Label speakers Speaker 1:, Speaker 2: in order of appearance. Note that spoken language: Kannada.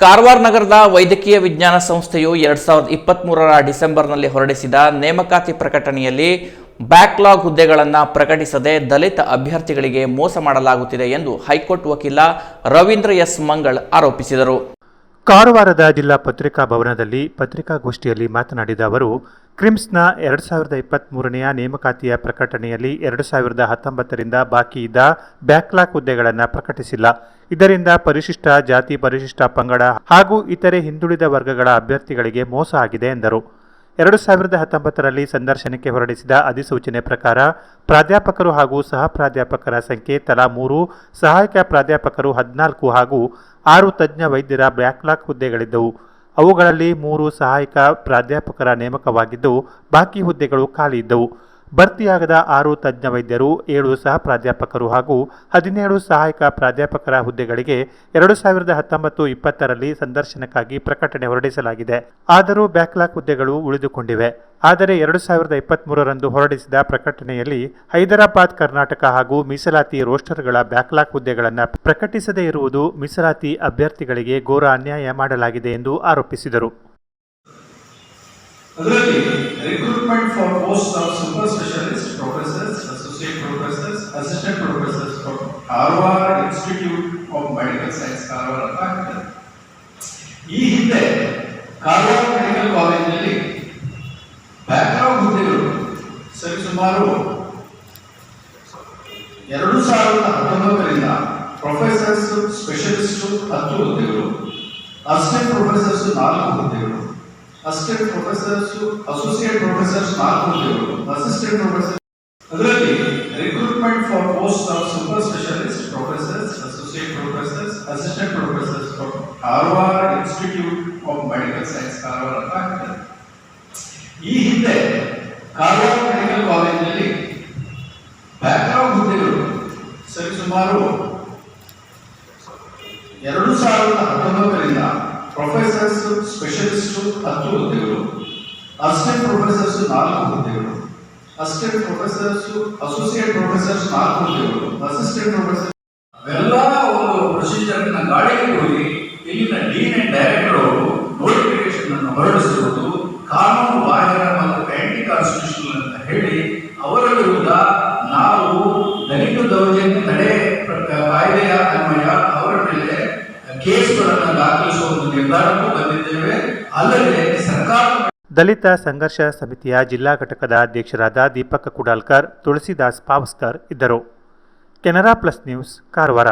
Speaker 1: ಕಾರವಾರ ನಗರದ ವೈದ್ಯಕೀಯ ವಿಜ್ಞಾನ ಸಂಸ್ಥೆಯು ಎರಡ್ ಸಾವಿರದ ಇಪ್ಪತ್ತ್ಮೂರರ ಡಿಸೆಂಬರ್ನಲ್ಲಿ ಹೊರಡಿಸಿದ ನೇಮಕಾತಿ ಪ್ರಕಟಣೆಯಲ್ಲಿ ಬ್ಯಾಕ್ಲಾಗ್ ಹುದ್ದೆಗಳನ್ನು ಪ್ರಕಟಿಸದೆ ದಲಿತ ಅಭ್ಯರ್ಥಿಗಳಿಗೆ ಮೋಸ ಮಾಡಲಾಗುತ್ತಿದೆ ಎಂದು ಹೈಕೋರ್ಟ್ ವಕೀಲ ರವೀಂದ್ರ ಎಸ್ ಮಂಗಳ್ ಆರೋಪಿಸಿದರು.
Speaker 2: ಕಾರವಾರದ ಜಿಲ್ಲಾ ಪತ್ರಿಕಾ ಭವನದಲ್ಲಿ ಪತ್ರಿಕಾಗೋಷ್ಠಿಯಲ್ಲಿ ಮಾತನಾಡಿದ ಅವರು, ಕ್ರಿಮ್ಸ್ನ ಎರಡು ಸಾವಿರದ ಇಪ್ಪತ್ತ್ಮೂರನೆಯ ನೇಮಕಾತಿಯ ಪ್ರಕಟಣೆಯಲ್ಲಿ ಎರಡು ಸಾವಿರದ ಹತ್ತೊಂಬತ್ತರಿಂದ ಬಾಕಿ ಇದ್ದ ಬ್ಯಾಕ್ಲಾಕ್ ಹುದ್ದೆಗಳನ್ನು ಪ್ರಕಟಿಸಿಲ್ಲ. ಇದರಿಂದ ಪರಿಶಿಷ್ಟ ಜಾತಿ, ಪರಿಶಿಷ್ಟ ಪಂಗಡ ಹಾಗೂ ಇತರೆ ಹಿಂದುಳಿದ ವರ್ಗಗಳ ಅಭ್ಯರ್ಥಿಗಳಿಗೆ ಮೋಸ ಆಗಿದೆ ಎಂದರು. ಎರಡು ಸಾವಿರದ ಹತ್ತೊಂಬತ್ತರಲ್ಲಿ ಸಂದರ್ಶನಕ್ಕೆ ಹೊರಡಿಸಿದ ಅಧಿಸೂಚನೆ ಪ್ರಕಾರ, ಪ್ರಾಧ್ಯಾಪಕರು ಹಾಗೂ ಸಹ ಪ್ರಾಧ್ಯಾಪಕರ ಸಂಖ್ಯೆ ತಲಾ ಮೂರು, ಸಹಾಯಕ ಪ್ರಾಧ್ಯಾಪಕರು ಹದಿನಾಲ್ಕು ಹಾಗೂ ಆರು ತಜ್ಞ ವೈದ್ಯರ ಬ್ಯಾಕ್ಲಾಗ್ ಹುದ್ದೆಗಳಿದ್ದವು. ಅವುಗಳಲ್ಲಿ ಮೂರು ಸಹಾಯಕ ಪ್ರಾಧ್ಯಾಪಕರ ನೇಮಕವಾಗಿದ್ದು, ಬಾಕಿ ಹುದ್ದೆಗಳು ಖಾಲಿ ಇದ್ದವು. ಭರ್ತಿಯಾಗದ ಆರು ತಜ್ಞ ವೈದ್ಯರು, ಏಳು ಸಹ ಪ್ರಾಧ್ಯಾಪಕರು ಹಾಗೂ ಹದಿನೇಳು ಸಹಾಯಕ ಪ್ರಾಧ್ಯಾಪಕರ ಹುದ್ದೆಗಳಿಗೆ ಎರಡು ಸಾವಿರದ ಹತ್ತೊಂಬತ್ತು ಇಪ್ಪತ್ತರಲ್ಲಿ ಸಂದರ್ಶನಕ್ಕಾಗಿ ಪ್ರಕಟಣೆ ಹೊರಡಿಸಲಾಗಿದೆ. ಆದರೂ ಬ್ಯಾಕ್ಲಾಗ್ ಹುದ್ದೆಗಳು ಉಳಿದುಕೊಂಡಿವೆ. ಆದರೆ ಎರಡು ಸಾವಿರದ ಇಪ್ಪತ್ತ್ಮೂರರಂದು ಹೊರಡಿಸಿದ ಪ್ರಕಟಣೆಯಲ್ಲಿ ಹೈದರಾಬಾದ್, ಕರ್ನಾಟಕ ಹಾಗೂ ಮೀಸಲಾತಿ ರೋಸ್ಟರ್ಗಳ ಬ್ಯಾಕ್ಲಾಗ್ ಹುದ್ದೆಗಳನ್ನು ಪ್ರಕಟಿಸದೇ ಇರುವುದು ಮೀಸಲಾತಿ ಅಭ್ಯರ್ಥಿಗಳಿಗೆ ಘೋರ ಅನ್ಯಾಯ ಮಾಡಲಾಗಿದೆ ಎಂದು ಆರೋಪಿಸಿದರು.
Speaker 3: ಅದರಲ್ಲಿ recruitment for post of super specialist professors associate professors assistant professors Karwar institute of medical science Karwar ಅಂತ ಹಾಕಿದ್ದಾರೆ ಈ ಹಿಂದೆ ಕಾರವಾರ ಮೆಡಿಕಲ್ ಕಾಲೇಜಿನಲ್ಲಿ ಬ್ಯಾಕ್ಗ್ರೌಂಡ್ ಹುದ್ದೆಗಳು ಸರಿಸುಮಾರು ಎರಡು ಸಾವಿರದ ಹತ್ತೊಂಬತ್ತರಿಂದ ಪ್ರೊಫೆಸರ್ಸ್ ಸ್ಪೆಷಲಿಸ್ಟ್ ಹತ್ತು ಹುದ್ದೆಗಳು ಅಸಿಸ್ಟೆಂಟ್ ಪ್ರೊಫೆಸರ್ಸ್ ನಾಲ್ಕು ಹುದ್ದೆಗಳು. ಅಸಿಸ್ಟೆಂಟ್ ಪ್ರೊಫೆಸರ್ಸ್ ಅಸೋಸಿಯೇಟ್ ಪ್ರೊಫೆಸರ್ಸ್ ನಾಲ್ಕು ಹುದ್ದೆಗಳು ಅಸಿಸ್ಟೆಂಟ್ ಪ್ರೊಫೆಸರ್ ಅದರಲ್ಲಿ recruitment for post of super specialist professors associate professors assistant professors for Karwar institute of medical science Karwar ಅಂತ ಹಾಕಿದ್ದಾರೆ ಈ ಹಿಂದೆ ಕಾರವಾರ ಮೆಡಿಕಲ್ ಕಾಲೇಜಿನಲ್ಲಿ ಬ್ಯಾಕ್ಗ್ರೌಂಡ್ ಹುದ್ದೆಗಳು ಸರಿಸುಮಾರು ಎರಡು ಸಾವಿರದ ಹತ್ತೊಂಬತ್ತರಿಂದ ಪ್ರೊಫೆಸರ್ಸ್ ಸ್ಪೆಷಲಿಸ್ಟ್ ಹತ್ತು ಹುದ್ದೆಗಳು ಅಸಿಸ್ಟೆಂಟ್ ಪ್ರೊಫೆಸರ್ಸ್ ನಾಲ್ಕು ಹುದ್ದೆಗಳು ಅಸಿಸ್ಟೆಂಟ್ ಪ್ರೊಫೆಸರ್ಸ್ ಅಸೋಸಿಯೇಟ್ ಪ್ರೊಫೆಸರ್ಸ್ ನಾಲ್ಕು ಹುದ್ದೆಗಳು ಅಸಿಸ್ಟೆಂಟ್ ಪ್ರೊಫೆಸರ್
Speaker 2: ದಲಿತ ಸಂಘರ್ಷ ಸಮಿತಿಯ ಜಿಲ್ಲಾ ಘಟಕದ ಅಧ್ಯಕ್ಷರಾದ ದೀಪಕ್ ಕುಡಾಲ್ಕರ್, ತುಳಸಿದಾಸ್ ಪಾವಸ್ಕರ್ ಇದ್ದರು. Canara plus news, Karwar.